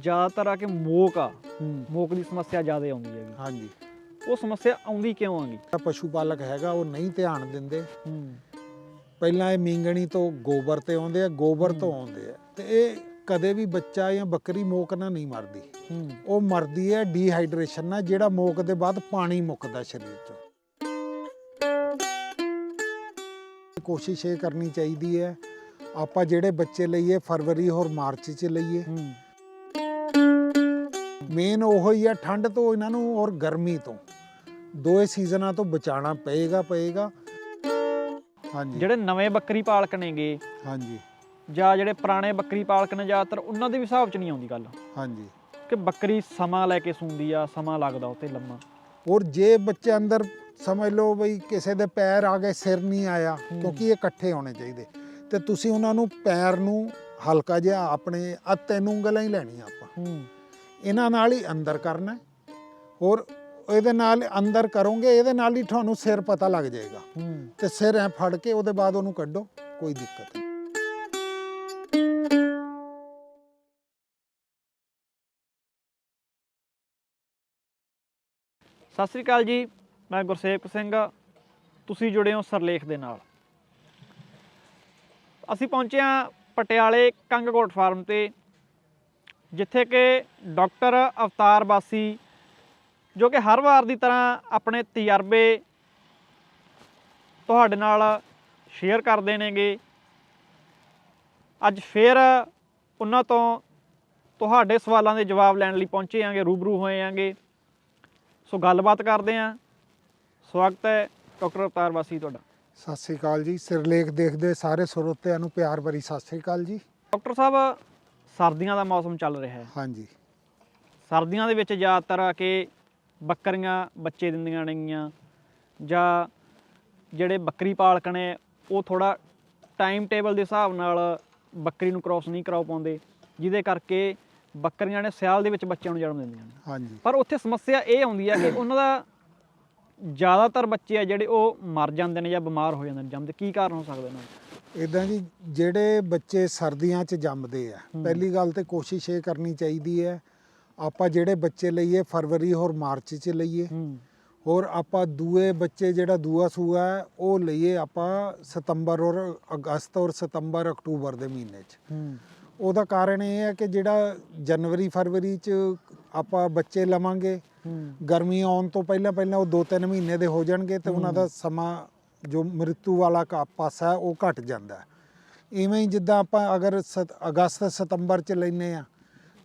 ਜ਼ਿਆਦਾਤਰ ਆ ਕਿ ਮੋਕ ਆ। ਮੋਕ ਦੀ ਸਮੱਸਿਆ ਜ਼ਿਆਦਾ ਆਉਂਦੀ ਹੈਗੀ। ਹਾਂਜੀ। ਉਹ ਸਮੱਸਿਆ ਆਉਂਦੀ ਕਿਉਂ ਆਂਗੀ ਪਸ਼ੂ ਪਾਲਕ ਹੈਗਾ ਉਹ ਨਹੀਂ ਧਿਆਨ ਦਿੰਦੇ। ਪਹਿਲਾਂ ਇਹ ਮੀਂਗਣੀ ਤੋਂ ਗੋਬਰ ਤੇ ਆਉਂਦੇ ਆ ਗੋਬਰ ਤੋਂ। ਆਉਂਦੇ ਆ। ਤੇ ਇਹ ਕਦੇ ਵੀ ਬੱਚਾ ਜਾਂ ਬੱਕਰੀ ਮੋਕ ਨਾਲ ਨਹੀਂ ਮਰਦੀ। ਹੂੰ। ਉਹ ਮਰਦੀ ਹੈ ਡੀਹਾਈਡਰੇਸ਼ਨ ਨਾਲ ਜਿਹੜਾ ਮੋਕ ਦੇ ਬਾਅਦ ਪਾਣੀ ਮੁੱਕਦਾ ਸਰੀਰ ਚੋਂ। ਕੋਸ਼ਿਸ਼ ਇਹ ਕਰਨੀ ਚਾਹੀਦੀ ਹੈ ਆਪਾਂ ਜਿਹੜੇ ਬੱਚੇ ਲਈਏ ਫਰਵਰੀ ਔਰ ਮਾਰਚ ਚ ਲਈਏ। ਮੇਨ ਉਹੋ ਹੀ ਆ ਠੰਡ ਤੋਂ ਇਹਨਾਂ ਨੂੰ ਔਰ ਗਰਮੀ ਤੋਂ। ਦੋਏ ਸੀਜ਼ਨਾਂ ਤੋਂ ਬਚਾਉਣਾ ਪਏਗਾ ਪਏਗਾ। ਹਾਂਜੀ। ਜਿਹੜੇ ਨਵੇਂ ਬੱਕਰੀ ਪਾਲਕ ਨੇਗੇ ਹਾਂਜੀ। ਜਾਂ ਜਿਹੜੇ ਪੁਰਾਣੇ ਬੱਕਰੀ ਪਾਲਕ ਨੇ ਜ਼ਿਆਦਾਤਰ ਉਹਨਾਂ ਦੇ ਵੀ ਹਿਸਾਬ 'ਚ ਨਹੀਂ ਆਉਂਦੀ ਗੱਲ। ਹਾਂਜੀ। ਕਿ ਬੱਕਰੀ ਸਮਾਂ ਲੈ ਕੇ ਸੂੰਦੀ ਆ ਸਮਾਂ ਲੱਗਦਾ ਉੱਤੇ ਲੰਮਾ। ਔਰ ਜੇ ਬੱਚੇ ਅੰਦਰ ਸਮਝ ਲਓ ਬਈ ਕਿਸੇ ਦੇ ਪੈਰ ਆ ਗਏ ਸਿਰ ਨਹੀਂ ਆਇਆ। ਕਿਉਂਕਿ ਇਹ ਇਕੱਠੇ ਹੋਣੇ ਚਾਹੀਦੇ। ਤੇ ਤੁਸੀਂ ਉਹਨਾਂ ਨੂੰ ਪੈਰ ਨੂੰ ਹਲਕਾ ਜਿਹਾ ਆਪਣੇ ਆ ਤਿੰਨ ਉਂਗਲਾਂ ਹੀ ਲੈਣੀਆਂ ਆਪਾਂ। ਹੂੰ। ਇਹਨਾਂ ਨਾਲ ਹੀ ਅੰਦਰ ਕਰਨਾ। ਔਰ ਇਹਦੇ ਨਾਲ ਅੰਦਰ ਕਰੋਗੇ ਇਹਦੇ ਨਾਲ ਹੀ ਤੁਹਾਨੂੰ ਸਿਰ ਪਤਾ ਲੱਗ ਜਾਏਗਾ। ਤੇ ਸਿਰ ਐ ਫੜ ਕੇ ਉਹਦੇ ਬਾਅਦ ਉਹਨੂੰ ਕੱਢੋ ਕੋਈ ਦਿੱਕਤ ਨਹੀਂ। ਸਤਿ ਸ੍ਰੀ ਅਕਾਲ ਜੀ ਮੈਂ ਗੁਰਸੇਵਕ ਸਿੰਘ ਤੁਸੀਂ ਜੁੜੇ ਹੋ ਸਰਲੇਖ ਦੇ ਨਾਲ। ਅਸੀਂ ਪਹੁੰਚੇ ਹਾਂ ਪਟਿਆਲੇ ਕੰਗਕੋਟ ਫਾਰਮ ਤੇ। ਜਿੱਥੇ ਕਿ ਡਾਕਟਰ ਅਵਤਾਰ ਬਾਸੀ ਜੋ ਕਿ ਹਰ ਵਾਰ ਦੀ ਤਰ੍ਹਾਂ ਆਪਣੇ ਤਜਰਬੇ ਤੁਹਾਡੇ ਨਾਲ ਸ਼ੇਅਰ ਕਰਦੇ ਨੇਗੇ। ਅੱਜ ਫੇਰ ਉਹਨਾਂ ਤੋਂ ਤੁਹਾਡੇ ਸਵਾਲਾਂ ਦੇ ਜਵਾਬ ਲੈਣ ਲਈ ਪਹੁੰਚੇ ਆਂਗੇ ਰੂਬਰੂ ਹੋਏ ਆਂਗੇ। ਸੋ ਗੱਲਬਾਤ ਕਰਦੇ ਆਂ। ਸਵਾਗਤ ਹੈ ਡਾਕਟਰ ਅਵਤਾਰ ਵਾਸੀ ਤੁਹਾਡਾ। ਸਤਿ ਸ੍ਰੀ ਅਕਾਲ ਜੀ। ਸਿਰਲੇਖ ਦੇਖਦੇ ਸਾਰੇ ਸਰੋਤਿਆਂ ਨੂੰ ਪਿਆਰ ਭਰੀ ਸਤਿ ਸ੍ਰੀ ਅਕਾਲ ਜੀ। ਡਾਕਟਰ ਸਾਹਿਬ ਸਰਦੀਆਂ ਦਾ ਮੌਸਮ ਚੱਲ ਰਿਹਾ ਹੈ। ਹਾਂਜੀ। ਸਰਦੀਆਂ ਦੇ ਵਿੱਚ ਜ਼ਿਆਦਾਤਰ ਆ ਕੇ ਬੱਕਰੀਆਂ ਬੱਚੇ ਦਿੰਦੀਆਂ ਨੇਗੀਆਂ ਜਾਂ ਜਿਹੜੇ ਬੱਕਰੀ ਪਾਲਕ ਨੇ ਉਹ ਥੋੜਾ ਟਾਈਮ ਟੇਬਲ ਦੇ ਹਿਸਾਬ ਨਾਲ ਬੱਕਰੀ ਨੂੰ ਕ੍ਰਾਸ ਨਹੀਂ ਕਰਾਉ ਪਾਉਂਦੇ ਜਿਹਦੇ ਕਰਕੇ ਬੱਕਰੀਆਂ ਨੇ ਸਿਆਲ ਦੇ ਵਿੱਚ ਬੱਚਿਆਂ ਨੂੰ ਜਨਮ ਦਿੰਦੀਆਂ ਨੇ। ਹਾਂਜੀ। ਪਰ ਉੱਥੇ ਸਮੱਸਿਆ ਇਹ ਆਉਂਦੀ ਹੈ ਕਿ ਉਹਨਾਂ ਦਾ ਜ਼ਿਆਦਾਤਰ ਬੱਚੇ ਆ ਜਿਹੜੇ ਉਹ ਮਰ ਜਾਂਦੇ ਨੇ ਜਾਂ ਬਿਮਾਰ ਹੋ ਜਾਂਦੇ ਨੇ ਜੰਮਦੇ ਕੀ ਕਾਰਨ ਹੋ ਸਕਦਾ ਦਾ ਇਦਾਂ ਜੀ ਜਿਹੜੇ ਬੱਚੇ ਸਰਦੀਆਂ 'ਚ ਜੰਮਦੇ ਆ। ਪਹਿਲੀ ਗੱਲ ਤੇ ਕੋਸ਼ਿਸ਼ ਇਹ ਕਰਨੀ ਚਾਹੀਦੀ ਹੈ ਆਪਾਂ ਜਿਹੜੇ ਬੱਚੇ ਲਈਏ ਫਰਵਰੀ ਔਰ ਮਾਰਚ 'ਚ ਲਈਏ ਹੂੰ। ਔਰ ਆਪਾਂ ਦੂਏ ਬੱਚੇ ਜਿਹੜਾ ਦੂਆ ਸੂਆ ਹੈ ਉਹ ਲਈਏ ਆਪਾਂ ਸਤੰਬਰ ਔਰ ਅਗਸਤ ਔਰ ਸਤੰਬਰ ਅਕਤੂਬਰ ਦੇ ਮਹੀਨੇ 'ਚ। ਉਹਦਾ ਕਾਰਨ ਇਹ ਹੈ ਕਿ ਜਿਹੜਾ ਜਨਵਰੀ ਫਰਵਰੀ 'ਚ ਆਪਾਂ ਬੱਚੇ ਲਵਾਂਗੇ ਗਰਮੀ ਆਉਣ ਤੋਂ ਪਹਿਲਾਂ ਪਹਿਲਾਂ ਉਹ 2-3 ਮਹੀਨੇ ਦੇ ਹੋ ਜਾਣਗੇ ਤੇ ਉਹਨਾਂ ਦਾ ਸਮਾਂ ਜੋ ਮ੍ਰਿਤੂ ਵਾਲਾ ਕਾ ਪਾਸਾ ਉਹ ਘਟ ਜਾਂਦਾ। ਇਵੇਂ ਹੀ ਜਿੱਦਾਂ ਆਪਾਂ ਅਗਰ ਸਤ- ਅਗਸਤ ਸਤੰਬਰ ਚ ਲੈਨੇ ਆ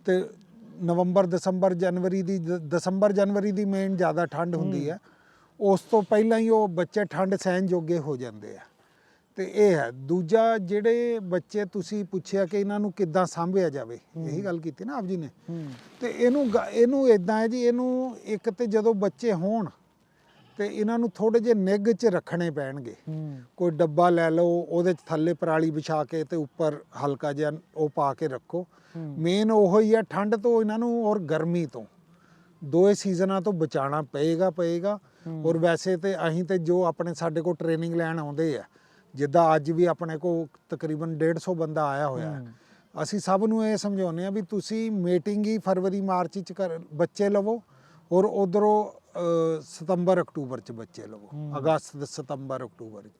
ਤੇ ਨਵੰਬਰ ਦਸੰਬਰ ਜਨਵਰੀ ਦੀ ਦਸੰਬਰ ਜਨਵਰੀ ਦੀ ਮੇਨ ਜ਼ਿਆਦਾ ਠੰਡ ਹੁੰਦੀ ਹੈ। ਉਸ ਤੋਂ ਪਹਿਲਾਂ ਹੀ ਉਹ ਬੱਚੇ ਠੰਡ ਸਹਿਣ ਜੋਗੇ ਹੋ ਜਾਂਦੇ ਆ। ਤੇ ਇਹ ਹੈ ਦੂਜਾ ਜਿਹੜੇ ਬੱਚੇ ਤੁਸੀਂ ਪੁੱਛਿਆ ਕਿ ਇਹਨਾਂ ਨੂੰ ਕਿੱਦਾਂ ਸਾਂਭਿਆ ਜਾਵੇ ਇਹੀ ਗੱਲ ਕੀਤੀ ਨਾ ਆਪ ਜੀ ਨੇ। ਤੇ ਇਹਨੂੰ ਇਹਨੂੰ ਇਦਾਂ ਹੈ ਜੀ ਇਹਨੂੰ ਇੱਕ ਤੇ ਜਦੋਂ ਬੱਚੇ ਹੋਣ ਤੇ ਇਹਨਾਂ ਨੂੰ ਥੋੜੇ ਜਿਹੇ ਨਿੱਘ 'ਚ ਰੱਖਣੇ ਪੈਣਗੇ। ਕੋਈ ਡੱਬਾ ਲੈ ਲਓ ਉਹਦੇ 'ਚ ਥੱਲੇ ਪਰਾਲੀ ਵਿਛਾ ਕੇ ਤੇ ਉੱਪਰ ਹਲਕਾ ਜਿਹਾ ਉਹ ਪਾ ਕੇ ਰੱਖੋ। ਮੇਨ ਉਹੋ ਹੀ ਆ ਠੰਡ ਤੋਂ ਇਹਨਾਂ ਨੂੰ ਔਰ ਗਰਮੀ ਤੋਂ। ਦੋਏ ਸੀਜ਼ਨਾਂ ਤੋਂ ਬਚਾਉਣਾ ਪਏਗਾ ਪਏਗਾ। ਔਰ ਵੈਸੇ ਤੇ ਅਸੀਂ ਤੇ ਜੋ ਆਪਣੇ ਸਾਡੇ ਕੋਲ ਟ੍ਰੇਨਿੰਗ ਲੈਣ ਆਉਂਦੇ ਆ ਜਿੱਦਾਂ ਅੱਜ ਵੀ ਆਪਣੇ ਕੋਲ ਤਕਰੀਬਨ 150 ਬੰਦਾ ਆਇਆ ਹੋਇਆ ਹੈ। ਅਸੀਂ ਸਭ ਨੂੰ ਇਹ ਸਮਝਾਉਂਦੇ ਆ ਵੀ ਤੁਸੀਂ ਮੀਟਿੰਗ ਹੀ ਫਰਵਰੀ ਮਾਰਚ ਚ ਕਰ ਬੱਚੇ ਲਵੋ। ਔਰ ਉਧਰੋਂ ਸਤੰਬਰ ਅਕਤੂਬਰ ਚ ਬੱਚੇ ਲਵੋ। ਅਗਸਤ ਸਤੰਬਰ ਅਕਤੂਬਰ 'ਚ।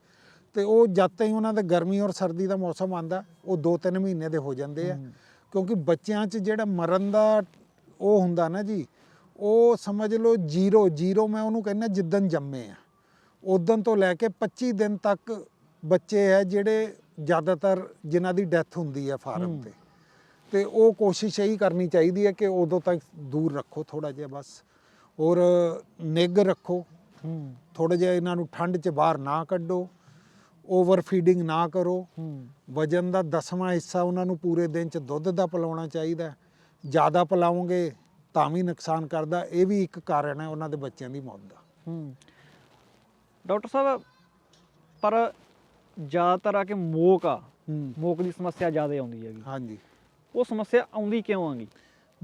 ਤੇ ਉਹ ਜਦ ਤਾਈਂ ਉਹਨਾਂ ਦੇ ਗਰਮੀ ਔਰ ਸਰਦੀ ਦਾ ਮੌਸਮ ਆਂਦਾ ਉਹ 2-3 ਮਹੀਨੇ ਦੇ ਹੋ ਜਾਂਦੇ ਆ। ਕਿਉਂਕਿ ਬੱਚਿਆਂ 'ਚ ਜਿਹੜਾ ਮਰਨ ਦਾ ਉਹ ਹੁੰਦਾ ਨਾ ਜੀ ਉਹ ਸਮਝ ਲਓ ਜ਼ੀਰੋ ਜ਼ੀਰੋ ਮੈਂ ਉਹਨੂੰ ਕਹਿੰਦਾ ਜਿੱਦਨ ਜੰਮੇ ਆ ਉਦੋਂ ਤੋਂ ਲੈ ਕੇ 25 ਦਿਨ ਤੱਕ ਬੱਚੇ ਹੈ ਜਿਹੜੇ ਜ਼ਿਆਦਾਤਰ ਜਿਨ੍ਹਾਂ ਦੀ ਡੈਥ ਹੁੰਦੀ ਹੈ ਫਾਰਮ। ਤੇ ਤੇ ਉਹ ਕੋਸ਼ਿਸ਼ ਇਹੀ ਕਰਨੀ ਚਾਹੀਦੀ ਹੈ ਕਿ ਉਦੋਂ ਤੱਕ ਦੂਰ ਰੱਖੋ ਥੋੜਾ ਜਿਹਾ ਬਸ ਔਰ ਨਿੱਘ ਰੱਖੋ। ਥੋੜਾ ਜਿਹਾ ਇਹਨਾਂ ਨੂੰ ਠੰਡ 'ਚ ਬਾਹਰ ਨਾ ਕੱਢੋ। ਓਵਰ ਫੀਡਿੰਗ ਨਾ ਕਰੋ। ਵਜਨ ਦਾ ਦਸਵਾਂ ਹਿੱਸਾ ਉਹਨਾਂ ਨੂੰ ਪੂਰੇ ਦਿਨ 'ਚ ਦੁੱਧ ਦਾ ਪਿਲਾਉਣਾ ਚਾਹੀਦਾ। ਜ਼ਿਆਦਾ ਪਿਲਾਓਗੇ ਤਾਂ ਵੀ ਨੁਕਸਾਨ ਕਰਦਾ। ਇਹ ਵੀ ਇੱਕ ਕਾਰਨ ਹੈ ਉਹਨਾਂ ਦੇ ਬੱਚਿਆਂ ਦੀ ਮੌਤ ਦਾ। ਡਾਕਟਰ ਸਾਹਿਬ ਪਰ ਜ਼ਿਆਦਾਤਰ ਆ ਕਿ ਮੋਕ ਆ। ਮੋਕ ਦੀ ਸਮੱਸਿਆ ਜ਼ਿਆਦਾ ਆਉਂਦੀ ਹੈਗੀ। ਹਾਂਜੀ। ਉਹ ਸਮੱਸਿਆ ਆਉਂਦੀ ਕਿਉਂ ਆਂਗੀ?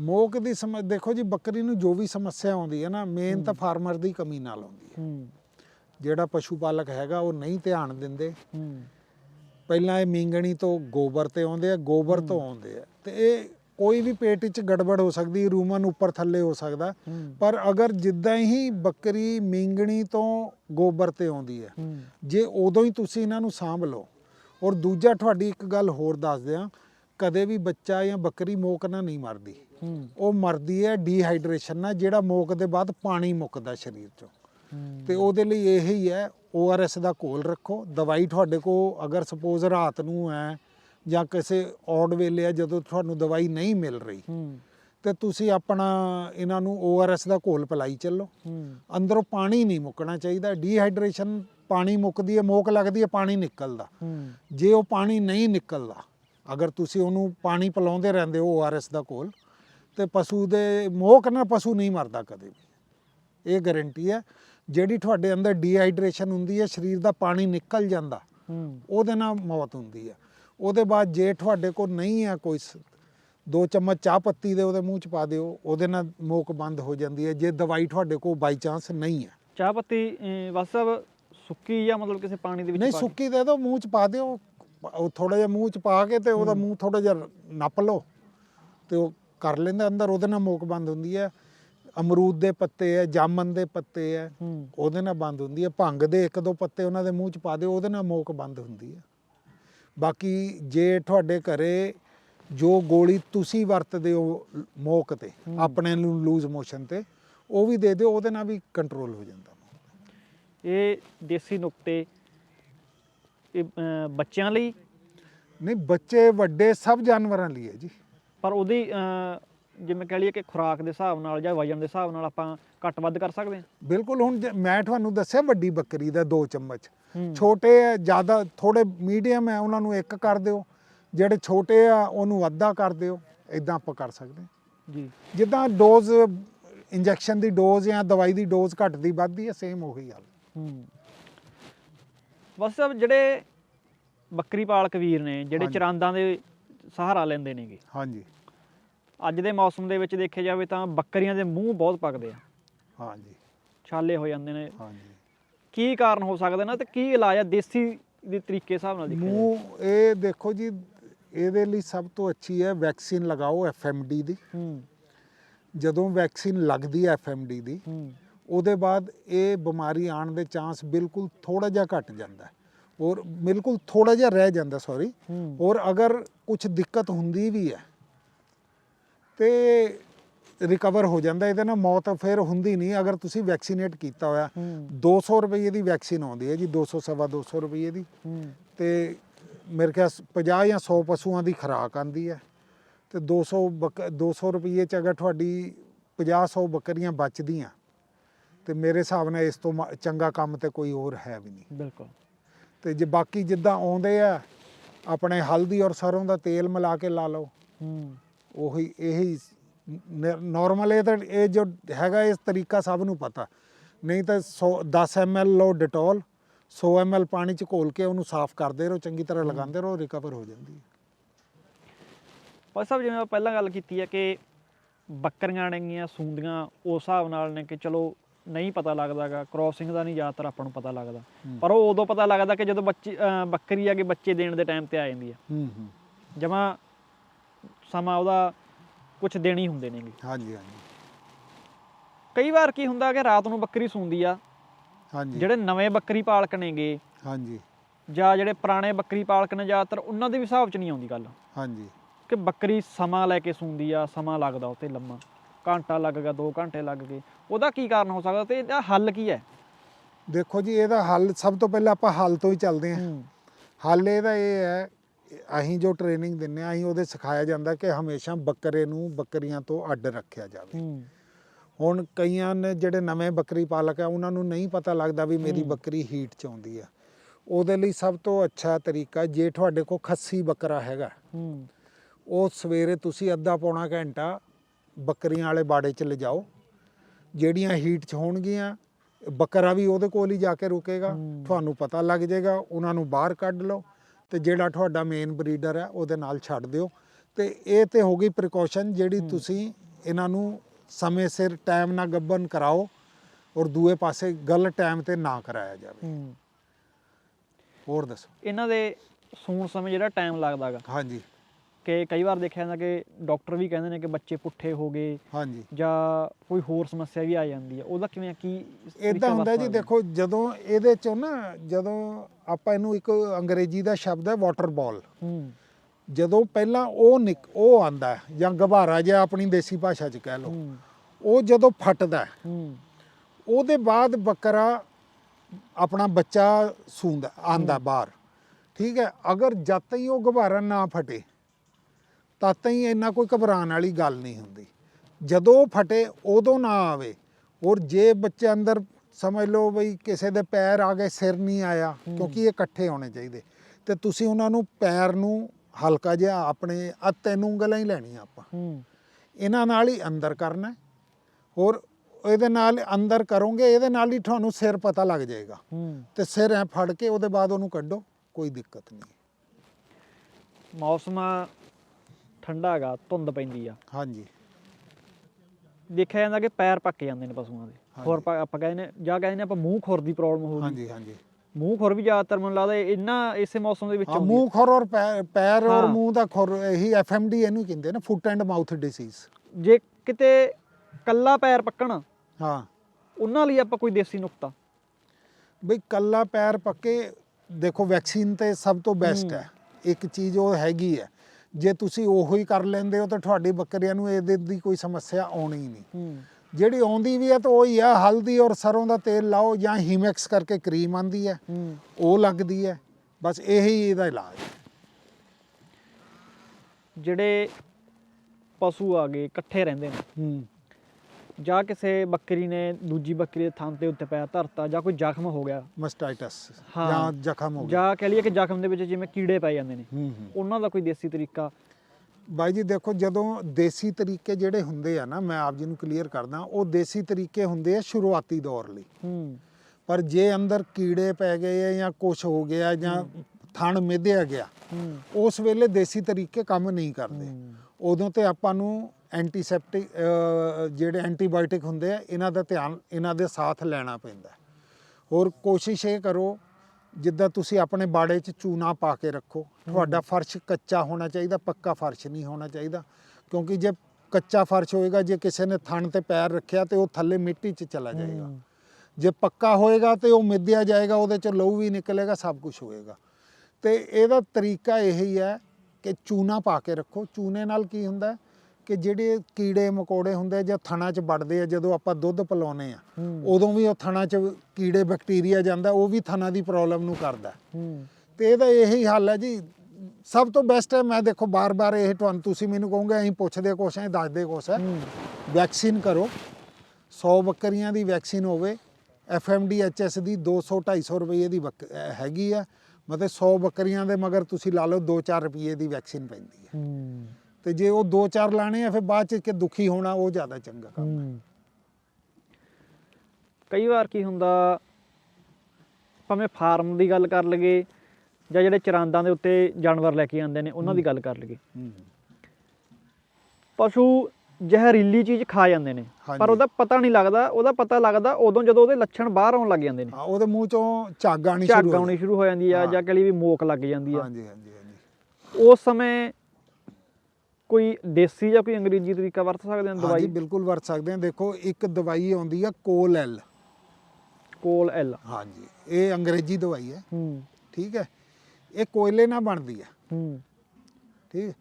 ਮੋਕ ਦੀ ਸਮੱਸਿਆ ਦੇਖੋ ਜੀ ਬੱਕਰੀ ਨੂੰ ਜੋ ਵੀ ਸਮੱਸਿਆ ਆਉਂਦੀ ਹੈ ਨਾ ਮੇਨ ਤਾਂ ਫਾਰਮਰ ਦੀ ਕਮੀ ਨਾਲ ਆਉਂਦੀ ਹੈ। ਹੂੰ। ਜਿਹੜਾ ਪਸ਼ੂ ਪਾਲਕ ਹੈਗਾ ਉਹ ਨਹੀਂ ਧਿਆਨ ਦਿੰਦੇ। ਹੂੰ। ਪਹਿਲਾਂ ਇਹ ਮੀਂਗਣੀ ਤੋਂ ਗੋਬਰ ਤੇ ਆਉਂਦੇ ਆ ਗੋਬਰ ਤੋਂ ਆਉਂਦੇ ਆ। ਤੇ ਇਹ ਕੋਈ ਵੀ ਪੇਟ ਵਿੱਚ ਗੜਬੜ ਹੋ ਸਕਦੀ ਰੂਮਨ ਉੱਪਰ ਥੱਲੇ ਹੋ ਸਕਦਾ। ਪਰ ਅਗਰ ਜਿੱਦਾਂ ਹੀ ਬੱਕਰੀ ਮੀਂਗਣੀ ਤੋਂ ਗੋਬਰ ਤੇ ਆਉਂਦੀ ਹੈ। ਜੇ ਉਦੋਂ ਹੀ ਤੁਸੀਂ ਇਹਨਾਂ ਨੂੰ ਸਾਂਭ ਲਓ। ਔਰ ਦੂਜਾ ਤੁਹਾਡੀ ਇੱਕ ਗੱਲ ਹੋਰ ਦੱਸ ਦਿਆਂ ਕਦੇ ਵੀ ਬੱਚਾ ਜਾਂ ਬੱਕਰੀ ਮੋਕ ਨਾਲ ਨਹੀਂ ਮਰਦੀ। ਉਹ ਮਰਦੀ ਹੈ ਡੀਹਾਈਡਰੇਸ਼ਨ ਨਾਲ, ਜਿਹੜਾ ਮੋਕ ਦੇ ਬਾਅਦ ਪਾਣੀ ਮੁੱਕਦਾ ਸਰੀਰ ਚੋਂ। ਤੇ ਉਹਦੇ ਲਈ ਇਹ ਹੀ ਹੈ ORS ਦਾ ਘੋਲ ਰੱਖੋ। ਦਵਾਈ ਤੁਹਾਡੇ ਕੋ ਅਗਰ ਸਪੋਜ਼ ਰਾਤ ਨੂੰ ਹੈ, ਜਾਂ ਕਿਸੇ ਔਡ ਵੇਲੇ ਹੈ, ਜਦੋਂ ਤੁਹਾਨੂੰ ਦਵਾਈ ਨਹੀਂ ਮਿਲ ਰਹੀ, ਤੇ ਤੁਸੀਂ ਆਪਣਾ ਇਹਨਾਂ ਨੂੰ ORS ਦਾ ਘੋਲ ਪਿਲਾਈ ਚੱਲੋ। ਅੰਦਰੋਂ ਪਾਣੀ ਨਹੀਂ ਮੁੱਕਣਾ ਚਾਹੀਦਾ। ਡੀਹਾਈਡਰੇਸ਼ਨ ਪਾਣੀ ਮੁੱਕਦੀ ਹੈ, ਮੋਕ ਲੱਗਦੀ ਹੈ, ਪਾਣੀ ਨਿਕਲਦਾ। ਜੇ ਉਹ ਪਾਣੀ ਨਹੀਂ ਨਿਕਲਦਾ, ਅਗਰ ਤੁਸੀਂ ਉਹਨੂੰ ਪਾਣੀ ਪਿਲਾਉਂਦੇ ਰਹਿੰਦੇ ਹੋ ORS ਦਾ ਘੋਲ ਤੇ ਪਸ਼ੂ ਦੇ ਮੋਕ ਨਾਲ ਪਸ਼ੂ ਨਹੀਂ ਮਰਦਾ ਕਦੇ ਵੀ। ਇਹ ਗਾਰੰਟੀ ਹੈ। ਜਿਹੜੀ ਤੁਹਾਡੇ ਅੰਦਰ ਡੀਹਾਈਡਰੇਸ਼ਨ ਹੁੰਦੀ ਹੈ ਸਰੀਰ ਦਾ ਪਾਣੀ ਨਿਕਲ ਜਾਂਦਾ ਉਹਦੇ ਨਾਲ ਮੌਤ ਹੁੰਦੀ ਹੈ। ਉਹਦੇ ਬਾਅਦ ਜੇ ਤੁਹਾਡੇ ਕੋਲ ਨਹੀਂ ਹੈ ਕੋਈ ਦੋ ਚਮਚ ਚਾਹ ਪੱਤੀ ਦੇ ਉਹਦੇ ਮੂੰਹ ਚ ਪਾ ਦਿਓ ਉਹਦੇ ਨਾਲ ਮੋਕ ਬੰਦ ਹੋ ਜਾਂਦੀ ਹੈ। ਜੇ ਦਵਾਈ ਤੁਹਾਡੇ ਕੋਲ ਬਾਈ ਚਾਂਸ ਨਹੀਂ ਹੈ। ਚਾਹ ਪੱਤੀ ਸਾਹਿਬ ਸੁੱਕੀ ਜਾਂ ਮਤਲਬ ਕਿਸੇ ਪਾਣੀ ਦੇ ਵਿੱਚ ਨਹੀਂ? ਸੁੱਕੀ ਦੇ ਦਿਓ ਮੂੰਹ ਚ ਪਾ ਦਿਓ। ਉਹ ਥੋੜਾ ਜਿਹਾ ਮੂੰਹ ਚ ਪਾ ਕੇ ਤੇ ਉਹਦਾ ਮੂੰਹ ਥੋੜਾ ਜਿਹਾ ਨੱਪ ਲਓ। ਤੇ ਉਹ ਕਰ ਲੈਂਦਾ ਅੰਦਰ ਉਹਦੇ ਨਾਲ ਮੋਕ ਬੰਦ ਹੁੰਦੀ ਹੈ। ਅਮਰੂਦ ਦੇ ਪੱਤੇ ਹੈ ਜਾਮਨ ਦੇ ਪੱਤੇ ਹੈ ਉਹਦੇ ਨਾਲ ਬੰਦ ਹੁੰਦੀ ਹੈ। ਭੰਗ ਦੇ ਇੱਕ ਦੋ ਪੱਤੇ ਉਹਨਾਂ ਦੇ ਮੂੰਹ ਚ ਪਾ ਦਿਓ ਉਹਦੇ ਨਾਲ ਮੋਕ ਬੰਦ ਹੁੰਦੀ ਹੈ। ਬਾਕੀ ਜੇ ਤੁਹਾਡੇ ਘਰੇ ਜੋ ਗੋਲੀ ਤੁਸੀਂ ਵਰਤਦੇ ਹੋ ਮੋਕ ਤੇ ਆਪਣੇ ਨੂੰ ਲੂਜ਼ ਮੋਸ਼ਨ ਤੇ ਉਹ ਵੀ ਦੇ ਦਿਓ ਉਹਦੇ ਨਾਲ ਵੀ ਕੰਟਰੋਲ ਹੋ ਜਾਂਦਾ। ਇਹ ਦੇਸੀ ਨੁਕਤੇ ਇਹ ਬੱਚਿਆਂ ਲਈ? ਨਹੀਂ ਬੱਚੇ ਵੱਡੇ ਸਭ ਜਾਨਵਰਾਂ ਲਈ ਹੈ ਜੀ। ਪਰ ਉਹਦੀ ਜਿਵੇਂ ਕਹਿ ਲਈਏ ਕਿ ਖੁਰਾਕ ਦੇ ਹਿਸਾਬ ਨਾਲ ਜਾਂ ਵਜਨ ਦੇ ਹਿਸਾਬ ਨਾਲ ਆਪਾਂ ਘੱਟ ਵੱਧ ਕਰ ਸਕਦੇ ਹਾਂ? ਬਿਲਕੁਲ ਹੁਣ ਮੈਂ ਤੁਹਾਨੂੰ ਦੱਸਿਆ ਵੱਡੀ ਬੱਕਰੀ ਦਾ 2 ਚਮਚ। ਛੋਟੇ ਹੈ ਜ਼ਿਆਦਾ ਥੋੜੇ ਮੀਡੀਅਮ ਹੈ ਉਹਨਾਂ ਨੂੰ ਇੱਕ ਕਰ ਦਿਓ। ਜਿਹੜੇ ਛੋਟੇ ਆ ਉਹਨੂੰ ਅੱਧਾ ਕਰ ਦਿਓ। ਇਦਾਂ ਆਪਾਂ ਕਰ ਸਕਦੇ। ਜੀ। ਜਿੱਦਾਂ ਡੋਜ਼ ਇੰਜੈਕਸ਼ਨ ਦੀ ਡੋਜ਼ ਜਾਂ ਦਵਾਈ ਦੀ ਡੋਜ਼ ਘਟਦੀ ਵੱਧਦੀ ਹੈ ਸੇਮ ਉਹੀ ਹਾਲ ਹੂੰ। ਬਸ ਜਿਹੜੇ ਬੱਕਰੀ ਪਾਲਕ ਵੀਰ ਨੇ ਜਿਹੜੇ। ਚਰਾਂਦਾਂ ਦੇ ਸਹਾਰਾ ਲੈਂਦੇ ਨੇਗੇ। ਹਾਂਜੀ। ਅੱਜ ਦੇ ਮੌਸਮ ਦੇ ਵਿੱਚ ਦੇਖਿਆ ਜਾਵੇ ਤਾਂ ਬੱਕਰੀਆਂ ਦੇ ਮੂੰਹ ਬਹੁਤ ਪੱਕਦੇ ਆ। ਹਾਂਜੀ। ਛਾਲੇ ਹੋ ਜਾਂਦੇ ਨੇ। ਹਾਂਜੀ। ਕੀ ਕਾਰਨ ਹੋ ਸਕਦਾ ਨਾ ਤੇ ਕੀ ਇਲਾਜ ਆ ਦੇਸੀ ਦੇ ਤਰੀਕੇ ਹਿਸਾਬ ਨਾਲ ਦੇਖਿਆ? ਮੂੰਹ ਇਹ ਦੇਖੋ ਜੀ ਇਹਦੇ ਲਈ ਸਭ ਤੋਂ ਅੱਛੀ ਹੈ ਵੈਕਸੀਨ ਲਗਾਓ ਐਫਐਮਡੀ ਦੀ। ਹੂੰ। ਜਦੋਂ ਵੈਕਸੀਨ ਲੱਗਦੀ ਹੈ ਐਫਐਮਡੀ ਦੀ ਹੂੰ। ਉਹਦੇ ਬਾਅਦ ਇਹ ਬਿਮਾਰੀ ਆਉਣ ਦੇ ਚਾਂਸ ਬਿਲਕੁਲ ਥੋੜਾ ਜਿਹਾ ਘਟ ਜਾਂਦਾ ਹੈ। ਔਰ ਬਿਲਕੁਲ ਥੋੜਾ ਜਿਹਾ ਰਹਿ ਜਾਂਦਾ ਸੌਰੀ ਔਰ ਅਗਰ ਕੁਝ ਦਿੱਕਤ ਹੁੰਦੀ ਵੀ ਹੈ ਤੇ ਰਿਕਵਰ ਹੋ ਜਾਂਦਾ ਇਹਦੇ ਨਾਲ ਮੌਤ ਫਿਰ ਹੁੰਦੀ ਨਹੀਂ। ਅਗਰ ਤੁਸੀਂ ਵੈਕਸੀਨੇਟ ਕੀਤਾ ਹੋਇਆ ਹੂੰ। 200 ਰੁਪਏ ਦੀ ਵੈਕਸੀਨ ਆਉਂਦੀ ਹੈ ਜੀ 200 ਸਵਾ 200 ਰੁਪਏ ਦੀ। ਤੇ ਮੇਰੇ ਖਿਆਲ 50 ਜਾਂ 100 ਪਸ਼ੂਆਂ ਦੀ ਖੁਰਾਕ ਆਂਦੀ ਹੈ। ਤੇ 200 ਬੱਕ 200 ਰੁਪਏ ਚ ਅਗਰ ਤੁਹਾਡੀ 50 100 ਬੱਕਰੀਆਂ ਬਚਦੀਆਂ ਤੇ ਮੇਰੇ ਹਿਸਾਬ ਨਾਲ ਇਸ ਤੋਂ ਚੰਗਾ ਕੰਮ ਤੇ ਕੋਈ ਹੋਰ ਹੈ ਵੀ ਨਹੀਂ। ਬਿਲਕੁਲ। ਤੇ ਜੇ ਬਾਕੀ ਜਿੱਦਾਂ ਆਉਂਦੇ ਆ ਆਪਣੇ ਹਲਦੀ ਔਰ ਸਰੋਂ ਦਾ ਤੇਲ ਮਿਲਾ ਕੇ ਲਾ ਲਓ। ਹੂੰ। ਉਹੀ ਇਹੀ ਨਾਰਮਲ ਇਹ ਤਾਂ ਇਹ ਜੋ ਹੈਗਾ ਇਸ ਤਰੀਕਾ ਸਭ ਨੂੰ ਪਤਾ। ਨਹੀਂ ਤਾਂ 100 10 ml ਲਓ ਡਿਟੋਲ 100 ml ਪਾਣੀ ਚ ਘੋਲ ਕੇ ਉਹਨੂੰ ਸਾਫ਼ ਕਰਦੇ ਰਹੋ ਚੰਗੀ ਤਰ੍ਹਾਂ ਲਗਾਉਂਦੇ ਰਹੋ ਰਿਕਵਰ ਹੋ ਜਾਂਦੀ ਹੈ। ਬਸ ਸਾਹਿਬ ਜਿਵੇਂ ਆਪਾਂ ਪਹਿਲਾਂ ਗੱਲ ਕੀਤੀ ਹੈ ਕਿ ਬੱਕਰੀਆਂ ਨੇਗੀਆਂ ਸੂੰਦੀਆਂ ਉਸ ਹਿਸਾਬ ਨਾਲ ਨੇ ਕਿ ਚਲੋ ਨਹੀਂ ਪਤਾ ਲੱਗਦਾਗਾ ਕ੍ਰੋਸਿੰਗ ਦਾ ਨਹੀਂ ਜ਼ਿਆਦਾਤਰ ਆਪਾਂ ਨੂੰ ਪਤਾ ਲੱਗਦਾ। ਪਰ ਉਹ ਉਦੋਂ ਪਤਾ ਲੱਗਦਾ ਕਿ ਜਦੋਂ ਬੱਚੀ ਬੱਕਰੀ ਆ ਕੇ ਬੱਚੇ ਦੇਣ ਦੇ ਟਾਈਮ ਤੇ ਆ ਜਾਂਦੀ ਆ। ਹੂੰ ਹੂੰ। ਜਮਾ ਸਮਾਂ ਉਹਦਾ ਕੁਝ ਦੇਣੀ ਹੁੰਦੇ ਨੇਗੇ। ਹਾਂਜੀ ਹਾਂਜੀ। ਕਈ ਵਾਰ ਕੀ ਹੁੰਦਾ ਕਿ ਰਾਤ ਨੂੰ ਬੱਕਰੀ ਸੂੰਦੀ ਆ ਹਾਂਜੀ। ਜਿਹੜੇ ਨਵੇਂ ਬੱਕਰੀ ਪਾਲਕ ਨੇਗੇ ਹਾਂਜੀ। ਜਾਂ ਜਿਹੜੇ ਪੁਰਾਣੇ ਬੱਕਰੀ ਪਾਲਕ ਨੇ ਜ਼ਿਆਦਾਤਰ ਉਹਨਾਂ ਦੇ ਵੀ ਹਿਸਾਬ 'ਚ ਨਹੀਂ ਆਉਂਦੀ ਗੱਲ। ਹਾਂਜੀ। ਕਿ ਬੱਕਰੀ ਸਮਾਂ ਲੈ ਕੇ ਸੂੰਦੀ ਆ ਸਮਾਂ ਲੱਗਦਾ ਉੱਤੇ ਲੰਮਾ। ਘੰਟਾ ਲੱਗ ਗਿਆ 2 ਘੰਟੇ ਲੱਗ ਗਏ। ਉਹਦਾ ਕੀ ਕਾਰਨ ਹੋ ਸਕਦਾ ਤੇ ਇਹਦਾ ਹੱਲ ਕੀ ਹੈ? ਦੇਖੋ ਜੀ ਇਹਦਾ ਹੱਲ ਸਭ ਤੋਂ ਪਹਿਲਾਂ ਆਪਾਂ ਹੱਲ ਤੋਂ ਹੀ ਚੱਲਦੇ ਹਾਂ। ਹੱਲ ਇਹਦਾ ਇਹ ਹੈ ਅਸੀਂ ਜੋ ਟ੍ਰੇਨਿੰਗ ਦਿੰਨੇ ਆ ਅਸੀਂ ਉਹਦੇ ਸਿਖਾਇਆ ਜਾਂਦਾ ਕਿ ਹਮੇਸ਼ਾ ਬੱਕਰੇ ਨੂੰ ਬੱਕਰੀਆਂ ਤੋਂ ਅੱਡ ਰੱਖਿਆ ਜਾਵੇ। ਹੁਣ ਕਈਆਂ ਨੇ ਜਿਹੜੇ ਨਵੇਂ ਬੱਕਰੀ ਪਾਲਕ ਆ ਉਹਨਾਂ ਨੂੰ ਨਹੀਂ ਪਤਾ ਲੱਗਦਾ ਵੀ ਮੇਰੀ। ਬੱਕਰੀ ਹੀਟ ਚ ਆਉਂਦੀ ਆ। ਉਹਦੇ ਲਈ ਸਭ ਤੋਂ ਅੱਛਾ ਤਰੀਕਾ ਜੇ ਤੁਹਾਡੇ ਕੋਲ ਖੱਸੀ ਬੱਕਰਾ ਹੈਗਾ ਉਹ ਸਵੇਰੇ ਤੁਸੀਂ ਅੱਧਾ ਪੌਣਾ ਘੰਟਾ ਬੱਕਰੀਆਂ ਵਾਲੇ ਬਾੜੇ ਚ ਲਿਜਾਓ। ਜਿਹੜੀਆਂ ਹੀਟ ਚ ਹੋਣਗੀਆਂ ਬੱਕਰਾ ਵੀ ਉਹਦੇ ਕੋਲ ਹੀ ਜਾ ਕੇ ਰੁਕੇਗਾ। ਤੁਹਾਨੂੰ ਪਤਾ ਲੱਗ ਜਾਏਗਾ ਉਹਨਾਂ ਨੂੰ ਬਾਹਰ ਕੱਢ ਲਓ ਤੇ ਜਿਹੜਾ ਤੁਹਾਡਾ ਮੇਨ ਬਰੀਡਰ ਹੈ ਉਹਦੇ ਨਾਲ ਛੱਡ ਦਿਓ। ਤੇ ਇਹ ਤੇ ਹੋ ਗਈ ਪ੍ਰੀਕਾਸ਼ਨ ਜਿਹੜੀ ਤੁਸੀਂ ਇਹਨਾਂ ਨੂੰ ਸਮੇਂ ਸਿਰ ਟਾਈਮ ਨਾਲ ਗੱਬਨ ਕਰਾਓ ਔਰ ਦੂਏ ਪਾਸੇ ਗਲਤ ਟਾਈਮ ਤੇ ਨਾ ਕਰਾਇਆ ਜਾਵੇ। ਹੋਰ ਦੱਸੋ? ਇਹਨਾਂ ਦੇ ਸੂਣ ਸਮੇਂ ਜਿਹੜਾ ਟਾਈਮ ਲੱਗਦਾਗਾ। ਹਾਂਜੀ। ਕਿ ਕਈ ਵਾਰ ਦੇਖਿਆ ਜਾਂਦਾ ਕਿ ਡਾਕਟਰ ਵੀ ਕਹਿੰਦੇ ਨੇ ਕਿ ਬੱਚੇ ਪੁੱਠੇ ਹੋ ਗਏ ਹਾਂਜੀ। ਜਾਂ ਕੋਈ ਹੋਰ ਸਮੱਸਿਆ ਵੀ ਆ ਜਾਂਦੀ ਹੈ। ਉਹਦਾ ਕਿਵੇਂ ਕੀ ਇਦਾਂ ਹੁੰਦਾ ਜੀ ਦੇਖੋ ਜਦੋਂ ਇਹਦੇ ਚੋਂ ਨਾ ਜਦੋਂ ਆਪਾਂ ਇਹਨੂੰ ਇੱਕ ਅੰਗਰੇਜ਼ੀ ਦਾ ਸ਼ਬਦ ਹੈ ਵਾਟਰ ਬਾਲ ਹੂੰ। ਜਦੋਂ ਪਹਿਲਾਂ ਉਹ ਨਿਕ ਉਹ ਆਂਦਾ ਜਾਂ ਗਭਾਰਾ ਜਿਹਾ ਆਪਣੀ ਦੇਸੀ ਭਾਸ਼ਾ 'ਚ ਕਹਿ ਲਓ। ਉਹ ਜਦੋਂ ਫਟਦਾ ਹੈ, ਉਹਦੇ ਬਾਅਦ ਬੱਕਰਾ ਆਪਣਾ ਬੱਚਾ ਸੂੰਦਾ ਆਂਦਾ ਬਾਹਰ। ਠੀਕ ਹੈ ਅਗਰ ਜਦ ਤਾਈਂ ਉਹ ਗਭਾਰਾ ਨਾ ਫਟੇ ਤਦ ਤਾਈਂ ਇੰਨਾ ਕੋਈ ਘਬਰਾਉਣ ਵਾਲੀ ਗੱਲ ਨਹੀਂ ਹੁੰਦੀ। ਜਦੋਂ ਫਟੇ ਉਦੋਂ ਨਾ ਆਵੇ। ਔਰ ਜੇ ਬੱਚੇ ਅੰਦਰ ਸਮਝ ਲਓ ਬਈ ਕਿਸੇ ਦੇ ਪੈਰ ਆ ਗਏ ਸਿਰ ਨਹੀਂ ਆਇਆ ਕਿਉਂਕਿ ਇਹ ਇਕੱਠੇ ਹੋਣੇ ਚਾਹੀਦੇ। ਤੇ ਤੁਸੀਂ ਉਹਨਾਂ ਨੂੰ ਪੈਰ ਨੂੰ ਹਲਕਾ ਜਿਹਾ ਆਪਣੇ ਆ ਤਿੰਨ ਉਂਗਲਾਂ ਹੀ ਲੈਣੀਆਂ ਆਪਾਂ। ਇਹਨਾਂ ਨਾਲ ਹੀ ਅੰਦਰ ਕਰਨਾ। ਹੋਰ ਇਹਦੇ ਨਾਲ ਅੰਦਰ ਕਰੋਗੇ ਇਹਦੇ ਨਾਲ ਹੀ ਤੁਹਾਨੂੰ ਸਿਰ ਪਤਾ ਲੱਗ ਜਾਏਗਾ। ਤੇ ਸਿਰ ਐ ਫੜ ਕੇ ਉਹਦੇ ਬਾਅਦ ਉਹਨੂੰ ਕੱਢੋ ਕੋਈ ਦਿੱਕਤ ਨਹੀਂ। ਮੌਸਮ ਠੰਡਾ ਹੈਗਾ ਧੁੰਦ ਪੈਂਦੀ ਆ। ਹਾਂਜੀ। ਦੇਖਿਆ ਜਾਂਦਾ ਕਿ ਪੈਰ ਪੱਕ ਜਾਂਦੇ ਨੇ ਪਸ਼ੂਆਂ ਦੇ। ਹੋਰ ਪਾ- ਆਪਾਂ ਕਹਿੰਦੇ ਨੇ ਜਾਂ ਕਹਿੰਦੇ ਨੇ ਆਪਾਂ ਮੂੰਹ ਖੁਰ ਦੀ ਪ੍ਰੋਬਲਮ ਹਾਂਜੀ ਹਾਂਜੀ। ਮੂੰਹ ਖੁਰ ਵੀ ਜ਼ਿਆਦਾਤਰ ਮੈਨੂੰ ਲੱਗਦਾ ਇਹਨਾਂ ਇਸੇ ਮੌਸਮ ਦੇ ਵਿੱਚ ਹਾਂ ਹੁੰਦੀ ਮੂੰਹ ਖੁਰ ਔਰ ਪੈਰ ਔਰ ਹਾਂ। ਮੂੰਹ ਦਾ ਖੁਰ ਇਹੀ ਐਫਐਮਡੀ ਇਹਨੂੰ ਕਹਿੰਦੇ ਨੇ ਫੁੱਟ ਐਂਡ ਮਾਊਥ ਡਿਸੀਜ਼ ਹੈ। ਜੇ ਕਿਤੇ ਕੱਲਾ ਪੈਰ ਪੱਕਣ ਹਾਂ। ਉਹਨਾਂ ਲਈ ਆਪਾਂ ਕੋਈ ਦੇਸੀ ਨੁਕਤਾ। ਬਈ ਕੱਲਾ ਪੈਰ ਪੱਕੇ ਦੇਖੋ ਵੈਕਸੀਨ ਤੇ ਸਭ ਤੋਂ ਬੈਸਟ ਹੂੰ। ਹੈ। ਇੱਕ ਚੀਜ਼ ਉਹ ਹੈਗੀ ਹੈ। ਜੇ ਤੁਸੀਂ ਉਹੋ ਹੀ ਕਰ ਲੈਂਦੇ ਹੋ ਤਾਂ ਤੁਹਾਡੀ ਬੱਕਰੀਆਂ ਨੂੰ ਇਹਦੇ ਦੀ ਕੋਈ ਸਮੱਸਿਆ ਆਉਣੀ ਨਹੀਂ। ਜਿਹੜੀ ਆਉਂਦੀ ਵੀ ਹੈ ਤਾਂ ਉਹ ਹੀ ਆ ਹਲਦੀ ਔਰ ਸਰੋਂ ਦਾ ਤੇਲ ਲਾਓ ਜਾਂ ਹੀਮੈਕਸ ਕਰਕੇ ਕਰੀਮ ਆਂਦੀ ਹੈ ਹੂੰ। ਉਹ ਲੱਗਦੀ ਹੈ ਬਸ ਇਹੀ ਇਹਦਾ ਇਲਾਜ ਹੈ। ਜਿਹੜੇ ਪਸ਼ੂ ਆ ਗਏ ਇਕੱਠੇ ਰਹਿੰਦੇ ਨੇ। ਹੂੰ। ਜਾਂ ਕਿਸੇ ਬੱਕਰੀ ਨੇ ਦੂਜੀ ਬੱਕਰੀ ਦੇ ਥਾਂ ਤੇ ਉੱਤੇ ਪੈਰ ਧਰਤਾ ਜਾਂ ਕੋਈ ਜ਼ਖਮ ਹੋ ਗਿਆ। ਮਸਟਾਈਟਸ ਹਾਂ। ਜਾਂ ਜ਼ਖਮ ਹੋ ਗਿਆ। ਜਾਂ ਕਹਿ ਲਈਏ ਕਿ ਜ਼ਖਮ ਦੇ ਵਿੱਚ ਜਿਵੇਂ ਕੀੜੇ ਪੈ ਜਾਂਦੇ ਨੇ। ਹੂੰ ਹੂੰ। ਉਹਨਾਂ ਦਾ ਕੋਈ ਦੇਸੀ ਤਰੀਕਾ? ਬਾਈ ਜੀ ਦੇਖੋ ਜਦੋਂ ਦੇਸੀ ਤਰੀਕੇ ਜਿਹੜੇ ਹੁੰਦੇ ਆ ਨਾ ਮੈਂ ਆਪ ਜੀ ਨੂੰ ਕਲੀਅਰ ਕਰਦਾ ਉਹ ਦੇਸੀ ਤਰੀਕੇ ਹੁੰਦੇ ਆ ਸ਼ੁਰੂਆਤੀ ਦੌਰ ਲਈ। ਹੂੰ। ਪਰ ਜੇ ਅੰਦਰ ਕੀੜੇ ਪੈ ਗਏ ਆ ਜਾਂ ਕੁਝ ਹੋ ਗਿਆ ਜਾਂ ਥਣ ਮਿਧਿਆ ਗਿਆ ਹੂੰ। ਉਸ ਵੇਲੇ ਦੇਸੀ ਤਰੀਕੇ ਕੰਮ ਨਹੀਂ ਕਰਦੇ। ਹੂੰ। ਉਦੋਂ ਤੇ ਆਪਾਂ ਨੂੰ ਐਂਟੀਸੈਪਟਿਕ ਜਿਹੜੇ ਐਂਟੀਬਾਇਓਟਿਕ ਹੁੰਦੇ ਆ ਇਹਨਾਂ ਦਾ ਧਿਆਨ ਇਹਨਾਂ ਦੇ ਸਾਥ ਲੈਣਾ ਪੈਂਦਾ। ਹੋਰ ਕੋਸ਼ਿਸ਼ ਇਹ ਕਰੋ ਜਿੱਦਾਂ ਤੁਸੀਂ ਆਪਣੇ ਬਾੜੇ 'ਚ ਚੂਨਾ ਪਾ ਕੇ ਰੱਖੋ ਤੁਹਾਡਾ ਫਰਸ਼ ਕੱਚਾ ਹੋਣਾ ਚਾਹੀਦਾ ਪੱਕਾ ਫਰਸ਼ ਨਹੀਂ ਹੋਣਾ ਚਾਹੀਦਾ। ਕਿਉਂਕਿ ਜੇ ਕੱਚਾ ਫਰਸ਼ ਹੋਏਗਾ ਜੇ ਕਿਸੇ ਨੇ ਥਣ ਤੇ ਪੈਰ ਰੱਖਿਆ ਤੇ ਉਹ ਥੱਲੇ ਮਿੱਟੀ 'ਚ ਚਲਾ ਜਾਏਗਾ। ਜੇ ਪੱਕਾ ਹੋਏਗਾ ਤੇ ਉਹ ਮਿੱਧਿਆ ਜਾਏਗਾ ਉਹਦੇ ਚ ਲਹੂ ਵੀ ਨਿਕਲੇਗਾ ਸਭ ਕੁਝ ਹੋਏਗਾ। ਤੇ ਇਹਦਾ ਤਰੀਕਾ ਇਹੀ ਹੈ ਕਿ ਚੂਨਾ ਪਾ ਕੇ ਰੱਖੋ। ਚੂਨੇ ਨਾਲ ਕੀ ਹੁੰਦਾ ਹੈ? ਕਿ ਜਿਹੜੇ ਕੀੜੇ ਮਕੌੜੇ ਹੁੰਦੇ ਆ ਜਾਂ ਥਣਾ ਚ ਵੜਦੇ ਆ ਜਦੋਂ ਆਪਾਂ ਦੁੱਧ ਪਿਲਾਉਨੇ ਆ। ਉਦੋਂ ਵੀ ਉਹ ਥਣਾ ਚ ਕੀੜੇ ਬੈਕਟੀਰੀਆ ਜਾਂਦਾ ਉਹ ਵੀ ਥਣਾ ਦੀ ਪ੍ਰੋਬਲਮ ਨੂੰ ਕਰਦਾ। ਤੇ ਇਹਦਾ ਇਹੀ ਹੱਲ ਹੈ ਜੀ। ਸਭ ਤੋਂ ਬੈਸਟ ਹੈ ਮੈਂ ਦੇਖੋ ਬਾਰ-ਬਾਰ ਇਹ ਤੁਹਾਨੂੰ ਤੁਸੀਂ ਮੈਨੂੰ ਕਹੋਗੇ ਅਸੀਂ ਪੁੱਛਦੇ ਕੁਛ ਹੈ ਦੱਸਦੇ ਕੁਛ ਹੈ। ਵੈਕਸੀਨ ਕਰੋ। 100 ਬੱਕਰੀਆਂ ਦੀ ਵੈਕਸੀਨ ਹੋਵੇ ਐਫਐਮਡੀ ਐਚਐਸ ਦੀ 200 250 ਰੁਪਏ ਦੀ ਹੈਗੀ ਆ। ਮਤਲਬ 100 ਬੱਕਰੀਆਂ ਦੇ ਮਗਰ ਤੁਸੀਂ ਲਾ ਲਓ 2-4 ਰੁਪਏ ਦੀ ਵੈਕਸੀਨ ਪੈਂਦੀ ਹੂੰ। ਤੇ ਜੇ ਉਹ 2-4 ਲਾਣੇ ਆ ਫਿਰ ਬਾਅਦ ਚ ਕਿ ਦੁਖੀ ਹੋਣਾ ਉਹ ਜ਼ਿਆਦਾ ਚੰਗਾ ਕੰਮ ਹੂੰ। ਕਈ ਵਾਰ ਕੀ ਹੁੰਦਾ ਭਾਵੇਂ ਫਾਰਮ ਦੀ ਗੱਲ ਕਰ ਲਈਏ ਜਾਂ ਜਿਹੜੇ ਚਰਾਂਦਾਂ ਦੇ ਉੱਤੇ ਜਾਨਵਰ ਲੈ ਕੇ ਆਉਂਦੇ ਨੇ ਉਹਨਾਂ ਦੀ ਗੱਲ ਕਰ ਹੂੰ। ਪਸ਼ੂ ਜ਼ਹਿਰੀਲੀ ਚੀਜ਼ ਖਾ ਜਾਂਦੇ ਨੇ। ਪਰ ਉਹਦਾ ਪਤਾ ਨਹੀਂ ਲੱਗਦਾ ਉਹਦਾ ਪਤਾ ਲੱਗਦਾ ਉਦੋਂ ਜਦੋਂ ਉਹਦੇ ਲੱਛਣ ਬਾਹਰ ਆਉਣ ਲੱਗ ਜਾਂਦੇ ਨੇ। ਹਾਂ ਉਹਦੇ ਮੂੰਹ ਚੋਂ ਝੱਗ ਆਣੀ ਸ਼ੁਰੂ ਹੋ ਆਉਣੀ ਸ਼ੁਰੂ ਹੋ ਜਾਂਦੀ ਆ। ਜਾਂ ਕਹ ਲਈ ਵੀ ਮੋਕ ਲੱਗ ਜਾਂਦੀ ਆ। ਹਾਂਜੀ ਹਾਂਜੀ ਹਾਂਜੀ। ਉਸ ਸਮੇਂ ਕੋਈ ਦੇਸੀ ਜਾਂ ਕੋਈ ਅੰਗਰੇਜ਼ੀ ਤਰੀਕਾ ਵਰਤ ਸਕਦੇ ਹਾਂ ਹਾਂਜੀ ਦਵਾਈ? ਬਿਲਕੁਲ ਵਰਤ ਸਕਦੇ ਹਾਂ। ਦੇਖੋ ਇੱਕ ਦਵਾਈ ਆਉਂਦੀ ਆ ਕੋਲ ਐਲ। ਕੋਲ ਐਲ। ਹਾਂਜੀ ਇਹ ਅੰਗਰੇਜ਼ੀ ਦਵਾਈ ਹੈ। ਹੂੰ। ਠੀਕ ਹੈ? ਇਹ ਕੋਇਲੇ ਨਾਲ ਬਣਦੀ ਹੈ ਹੂੰ। ਠੀਕ?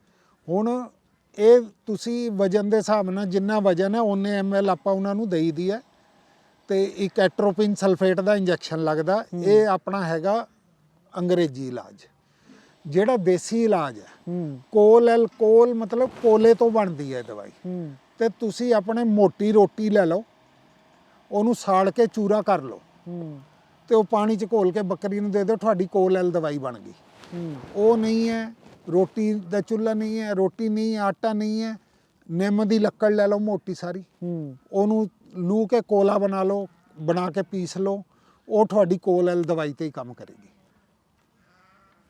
ਹੁਣ ਇਹ ਤੁਸੀਂ ਵਜਨ ਦੇ ਹਿਸਾਬ ਨਾਲ ਜਿੰਨਾ ਵਜਨ ਹੈ ਉਹਨੇ ਐਮਐਲ ਆਪਾਂ ਉਹਨਾਂ ਨੂੰ ਦੇਈਦੀ ਹੈ। ਤੇ ਇੱਕ ਐਟ੍ਰੋਪਿਨ ਸਲਫੇਟ ਦਾ ਇੰਜੈਕਸ਼ਨ ਲੱਗਦਾ। ਇਹ ਆਪਣਾ ਹੈਗਾ ਅੰਗਰੇਜ਼ੀ ਇਲਾਜ। ਜਿਹੜਾ ਦੇਸੀ ਇਲਾਜ ਹੈ ਕੋਲ ਐਲ ਕੋਲ ਮਤਲਬ ਕੋਲੇ ਤੋਂ ਬਣਦੀ ਹੈ ਦਵਾਈ। ਤੇ ਤੁਸੀਂ ਆਪਣੇ ਮੋਟੀ ਰੋਟੀ ਲੈ ਲਓ ਉਹਨੂੰ ਸਾੜ ਕੇ ਚੂਰਾ ਕਰ ਲਓ। ਤੇ ਉਹ ਪਾਣੀ ਚ ਘੋਲ ਕੇ ਬੱਕਰੀ ਨੂੰ ਦੇ ਦਿਓ ਤੁਹਾਡੀ ਕੋਲ ਐਲ ਦਵਾਈ ਬਣ ਗਈ। ਉਹ ਨਹੀਂ ਹੈ ਰੋਟੀ ਦਾ ਚੁੱਲ੍ਹਾ ਨਹੀਂ ਹੈ ਰੋਟੀ ਨਹੀਂ ਹੈ ਆਟਾ ਨਹੀਂ ਹੈ ਨਿੰਮ ਦੀ ਲੱਕੜ ਲੈ ਲਓ ਮੋਟੀ ਸਾਰੀ। ਉਹਨੂੰ ਲੂ ਕੇ ਕੋਲਾ ਬਣਾ ਲਓ ਬਣਾ ਕੇ ਪੀਸ ਲਓ ਉਹ ਤੁਹਾਡੀ ਕੋਲ ਐਲ ਦਵਾਈ ਤੇ ਹੀ ਕੰਮ ਕਰੇਗੀ।